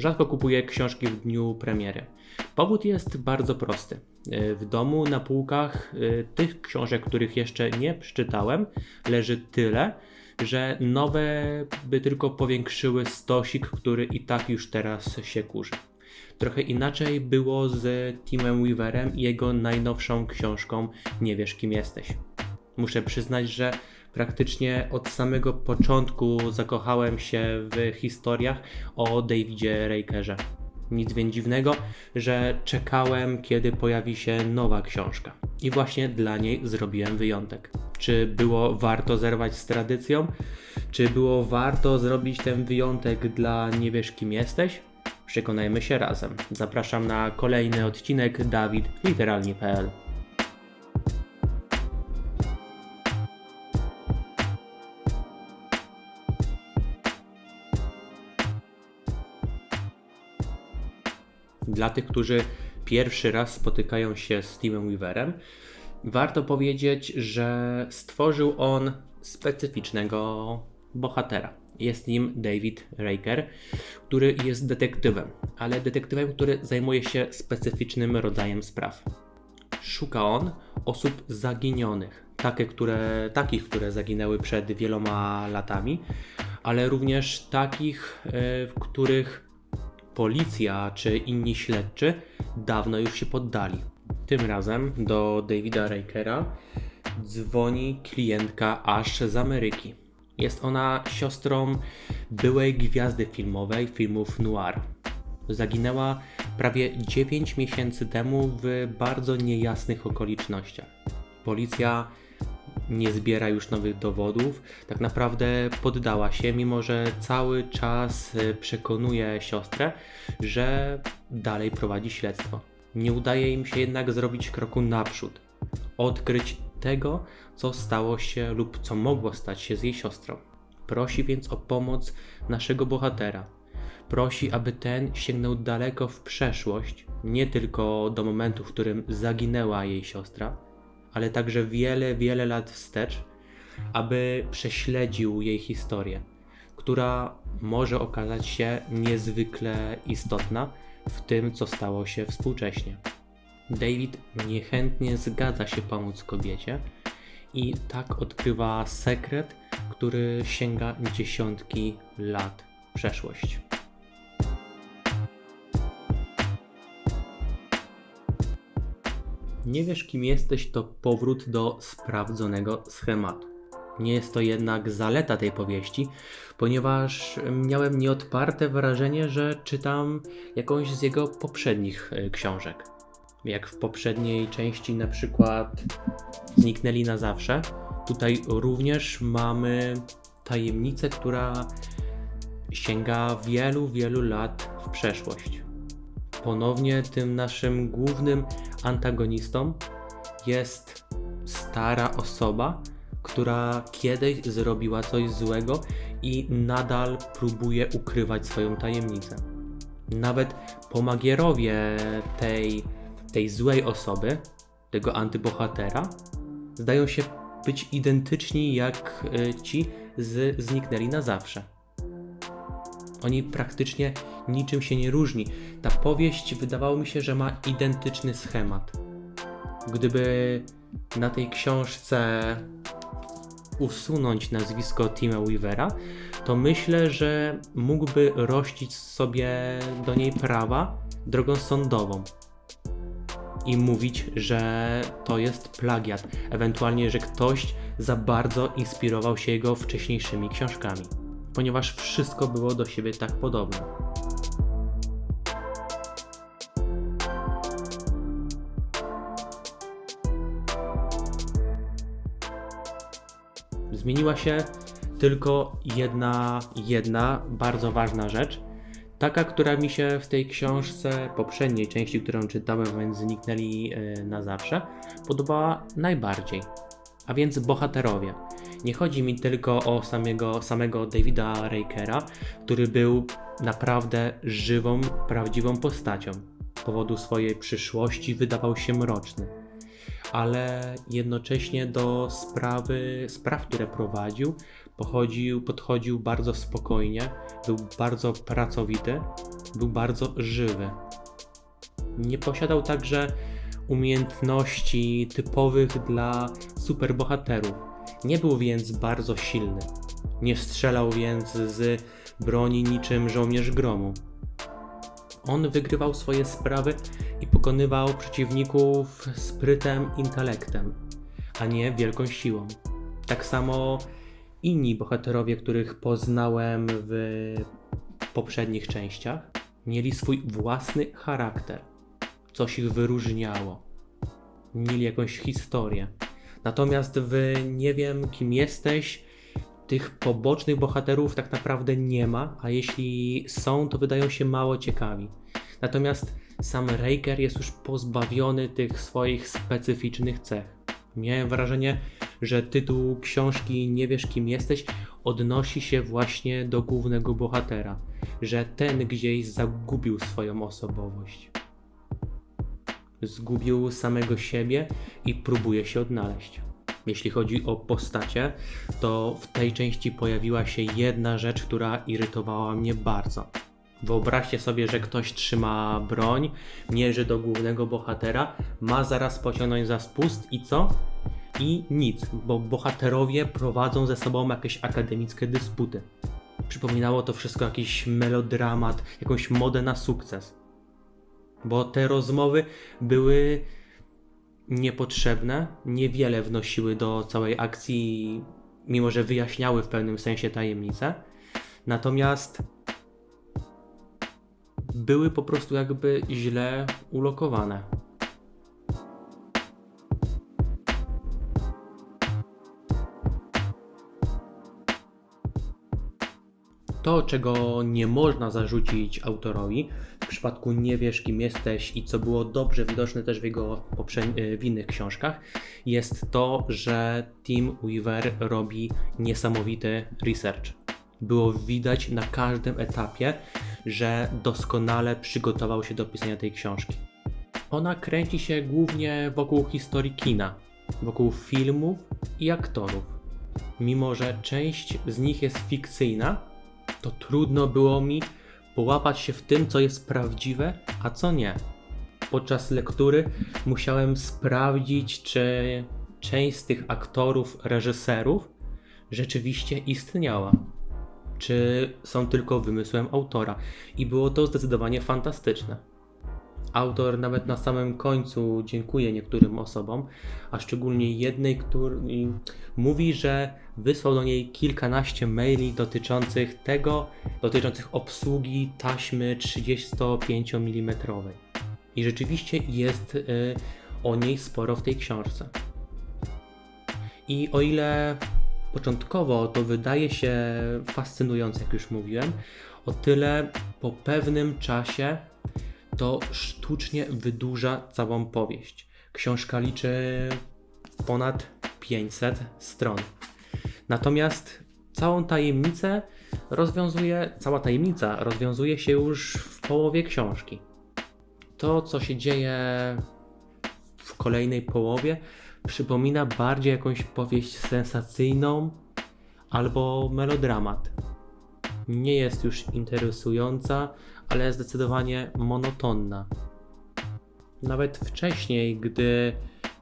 Rzadko kupuję książki w dniu premiery. Powód jest bardzo prosty. Y, W domu na półkach y, tych książek, których jeszcze nie przeczytałem, leży tyle, że nowe by tylko powiększyły stosik, który i tak już teraz się kurzy. Trochę inaczej było z Timem Weaverem i jego najnowszą książką Nie wiesz kim jesteś. Muszę przyznać, że praktycznie od samego początku zakochałem się w historiach o Davidzie Rakerze. Nic więc dziwnego, że czekałem, kiedy pojawi się nowa książka. I właśnie dla niej zrobiłem wyjątek. Czy było warto zerwać z tradycją? Czy było warto zrobić ten wyjątek dla Nie wiesz kim jesteś? Przekonajmy się razem. Zapraszam na kolejny odcinek Dawid literalnie.pl. Dla tych, którzy pierwszy raz spotykają się z Timem Weaverem, warto powiedzieć, że stworzył on specyficznego bohatera. Jest nim David Raker, który jest detektywem, ale detektywem, który zajmuje się specyficznym rodzajem spraw. Szuka on osób zaginionych, takie, które, takich, które zaginęły przed wieloma latami, ale również takich, e, w których policja czy inni śledczy dawno już się poddali. Tym razem do Davida Rakera dzwoni klientka aż z Ameryki. Jest ona siostrą byłej gwiazdy filmowej filmów noir. Zaginęła prawie 9 miesięcy temu w bardzo niejasnych okolicznościach. Policja nie zbiera już nowych dowodów, tak naprawdę poddała się, mimo że cały czas y, przekonuje siostrę, że dalej prowadzi śledztwo. Nie udaje im się jednak zrobić kroku naprzód, odkryć tego, co stało się lub co mogło stać się z jej siostrą. Prosi więc o pomoc naszego bohatera. Prosi, aby ten sięgnął daleko w przeszłość, nie tylko do momentu, w którym zaginęła jej siostra, ale także wiele, wiele lat wstecz, aby prześledził jej historię, która może okazać się niezwykle istotna w tym, co stało się współcześnie. David niechętnie zgadza się pomóc kobiecie i tak odkrywa sekret, który sięga dziesiątki lat w przeszłość. Nie wiesz, kim jesteś, to powrót do sprawdzonego schematu. Nie jest to jednak zaleta tej powieści, ponieważ miałem nieodparte wrażenie, że czytam jakąś z jego poprzednich e, książek. Jak w poprzedniej części, na przykład Zniknęli na zawsze. Tutaj również mamy tajemnicę, która sięga wielu, wielu lat w przeszłość. Ponownie tym naszym głównym antagonistą jest stara osoba, która kiedyś zrobiła coś złego i nadal próbuje ukrywać swoją tajemnicę. Nawet pomagierowie tej, tej złej osoby, tego antybohatera, zdają się być identyczni jak y, ci z Zniknęli na zawsze. Oni praktycznie niczym się nie różni. Ta powieść wydawało mi się, że ma identyczny schemat. Gdyby na tej książce usunąć nazwisko Tima Weavera, to myślę, że mógłby rościć sobie do niej prawa drogą sądową i mówić, że to jest plagiat, ewentualnie, że ktoś za bardzo inspirował się jego wcześniejszymi książkami, ponieważ wszystko było do siebie tak podobne. Zmieniła się tylko jedna, jedna bardzo ważna rzecz. Taka, która mi się w tej książce, poprzedniej części, którą czytałem, więc zniknęli e, na zawsze, podobała najbardziej. A więc bohaterowie. Nie chodzi mi tylko o samego, samego Davida Rakera, który był naprawdę żywą, prawdziwą postacią. Z powodu swojej przyszłości wydawał się mroczny ale jednocześnie do sprawy, spraw, które prowadził, pochodził, podchodził bardzo spokojnie, był bardzo pracowity Był bardzo żywy. Nie posiadał także umiejętności typowych dla superbohaterów. Nie był więc bardzo silny. Nie strzelał więc z broni niczym żołnierz gromu. On wygrywał swoje sprawy i pokonywał przeciwników sprytem, intelektem, a nie wielką siłą. Tak samo inni bohaterowie, których poznałem w poprzednich częściach, mieli swój własny charakter. Coś ich wyróżniało. Mieli jakąś historię. Natomiast w Nie wiem kim jesteś, tych pobocznych bohaterów tak naprawdę nie ma, a jeśli są, to wydają się mało ciekawi. Natomiast sam Raker jest już pozbawiony tych swoich specyficznych cech. Miałem wrażenie, że tytuł książki Nie wiesz kim jesteś odnosi się właśnie do głównego bohatera, że ten gdzieś zagubił swoją osobowość. Zgubił samego siebie i próbuje się odnaleźć. Jeśli chodzi o postacie, to w tej części pojawiła się jedna rzecz, która irytowała mnie bardzo. Wyobraźcie sobie, że ktoś trzyma broń, mierzy do głównego bohatera, ma zaraz pociągnąć za spust i co? I nic, bo bohaterowie prowadzą ze sobą jakieś akademickie dysputy. Przypominało to wszystko jakiś melodramat, jakąś modę na sukces. Bo te rozmowy były niepotrzebne, niewiele wnosiły do całej akcji, mimo że wyjaśniały w pewnym sensie tajemnicę. Natomiast były po prostu jakby źle ulokowane. To, czego nie można zarzucić autorowi, przypadku Nie wiesz kim jesteś i co było dobrze widoczne też w jego poprzednich, w innych książkach, jest to, że Tim Weaver robi niesamowity research. Było widać na każdym etapie, że doskonale przygotował się do pisania tej książki. Ona kręci się głównie wokół historii kina, wokół filmów i aktorów. Mimo, że część z nich jest fikcyjna, to trudno było mi połapać się w tym, co jest prawdziwe, a co nie. Podczas lektury musiałem sprawdzić, czy część z tych aktorów, reżyserów rzeczywiście istniała. Czy są tylko wymysłem autora. I było to zdecydowanie fantastyczne. Autor nawet na samym końcu dziękuje niektórym osobom, a szczególnie jednej, która mówi, że wysłał do niej kilkanaście maili dotyczących tego, dotyczących obsługi taśmy 35 mm. I rzeczywiście jest y, o niej sporo w tej książce. I o ile początkowo to wydaje się fascynujące, jak już mówiłem, o tyle po pewnym czasie to sztucznie wydłuża całą powieść. Książka liczy ponad 500 stron. Natomiast całą tajemnicę rozwiązuje, cała tajemnica rozwiązuje się już w połowie książki. To, co się dzieje w kolejnej połowie, przypomina bardziej jakąś powieść sensacyjną albo melodramat. Nie jest już interesująca, ale zdecydowanie monotonna. Nawet wcześniej, gdy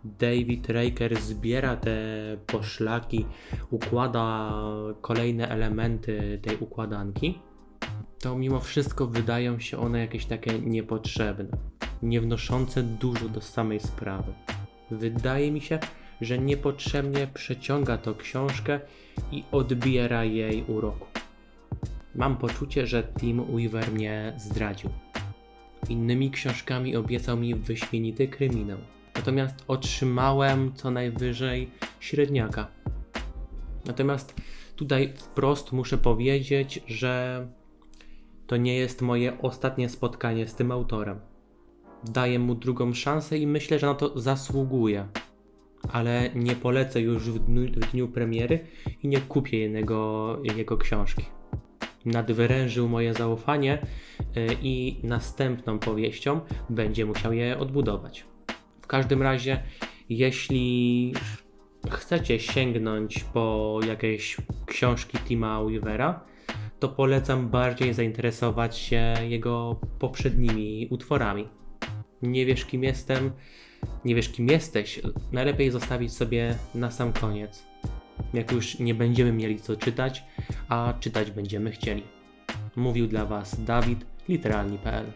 David Raker zbiera te poszlaki, układa kolejne elementy tej układanki, to mimo wszystko wydają się one jakieś takie niepotrzebne, nie wnoszące dużo do samej sprawy. Wydaje mi się, że niepotrzebnie przeciąga to książkę i odbiera jej uroku. Mam poczucie, że Tim Weaver mnie zdradził. Innymi książkami obiecał mi wyśmienity kryminał. Natomiast otrzymałem co najwyżej średniaka. Natomiast tutaj wprost muszę powiedzieć, że to nie jest moje ostatnie spotkanie z tym autorem. Daję mu drugą szansę i myślę, że na to zasługuje. Ale nie polecę już w dniu, w dniu premiery i nie kupię jednego, jego książki nadwyrężył moje zaufanie y, i następną powieścią będzie musiał je odbudować. W każdym razie, jeśli chcecie sięgnąć po jakieś książki Tima Weavera, to polecam bardziej zainteresować się jego poprzednimi utworami. Nie wiesz kim jestem, nie wiesz kim jesteś, najlepiej zostawić sobie na sam koniec. Jak już nie będziemy mieli co czytać, a czytać będziemy chcieli. Mówił dla Was Dawid, literalni.pl.